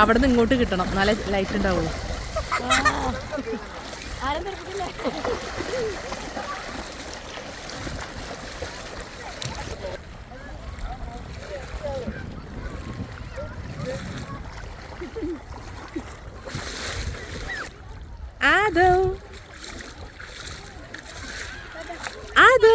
അവിടെ നിന്ന് ഇങ്ങോട്ട് കിട്ടണം. നല്ല ലൈറ്റ് ഉണ്ടാവുള്ളൂ. ആദോ. ആദോ.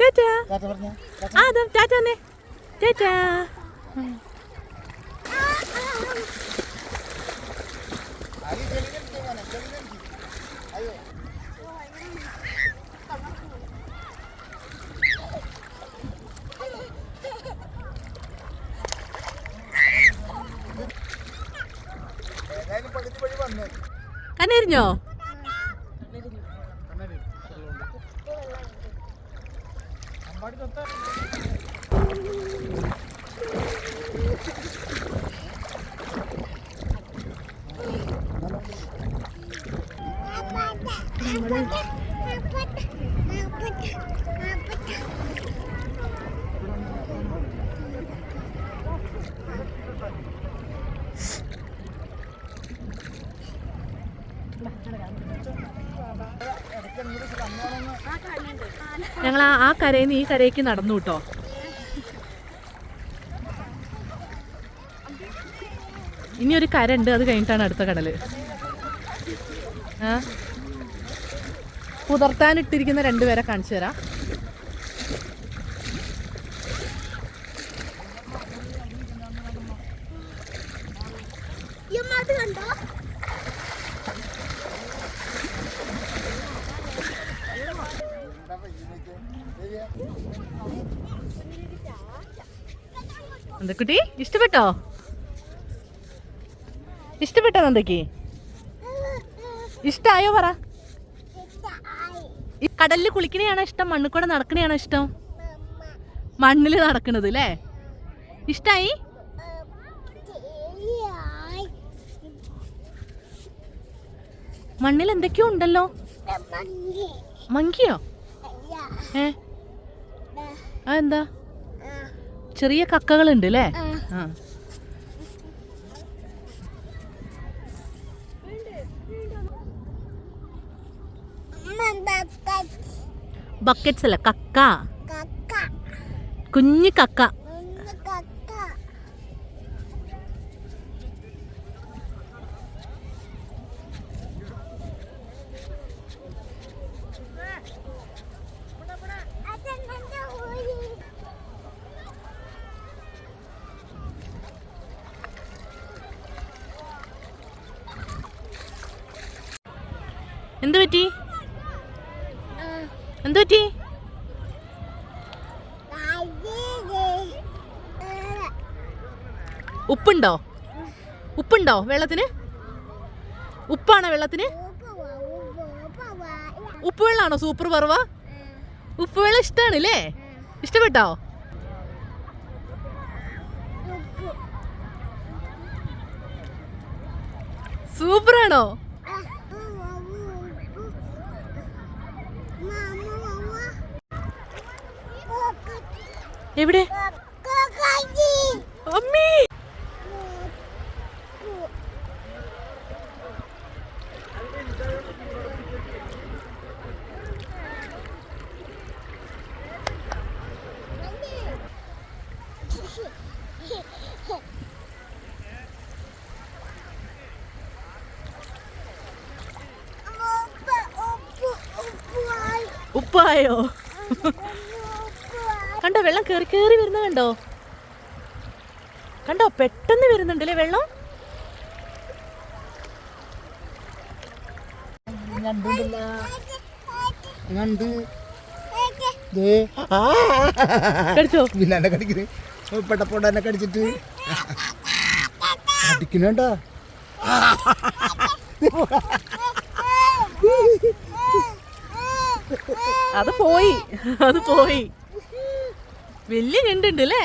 ടാറ്റാ. ആദോ ടാറ്റാ ടാറ്റാ. കണ്ണെരിഞ്ഞോ? അമ്പാടി തൊട്ടാ ഞങ്ങൾ ആ കരയിൽ നിന്ന് ഈ കരയ്ക്ക് നടന്നു കേട്ടോ. ഇനി ഒരു കര ഉണ്ട് അത് കഴിഞ്ഞിട്ടാണ് അടുത്ത കടൽ. പുതർത്താനിട്ടിരിക്കുന്ന രണ്ടുപേരെ കാണിച്ചു തരാം. നന്ദക്കുട്ടി ഇഷ്ടപ്പെട്ടോ? ഇഷ്ടപ്പെട്ടോ നന്ദക്ക്? ഇഷ്ടായോ പറ. ഈ കടലിൽ കുളിക്കണെയാണോ ഇഷ്ടം? മണ്ണിൽ കൂടെ നടക്കണെയാണോ ഇഷ്ടം? മണ്ണിൽ നടക്കണത് അല്ലേ ഇഷ്ടായി? മണ്ണിൽ എന്തൊക്കെയോ ഉണ്ടല്ലോ. മങ്കിയോ? ഏ? ആ. എന്താ ചെറിയ കക്കകളുണ്ട് അല്ലേ ആ. ബക്കറ്റ്സ് അല്ല കക്ക. കുഞ്ഞു കക്ക. എന്ത് പറ്റി? എന്ത് പറ്റി? ഉപ്പുണ്ടോ? ഉപ്പുണ്ടോ വെള്ളത്തിന്? ഉപ്പാണോ വെള്ളത്തിന്? ഉപ്പ് സൂപ്പർ പറവ? ഉപ്പ് വെള്ളം ഇഷ്ടമാണ് അല്ലേ ഇഷ്ടപ്പെട്ടോ? സൂപ്പറാണോ? എവിടെ? അമ്മീ! ഉപ്പായോ? കണ്ടോ വെള്ളം കയറി കയറി വരുന്ന കണ്ടോ? കണ്ടോ പെട്ടെന്ന് വരുന്നുണ്ടല്ലേ വെള്ളം? കടിച്ചിട്ട്. അടിക്കണേണ്ട അത് പോയി. അത് പോയി. വലിയ ഞണ്ടുണ്ട് അല്ലേ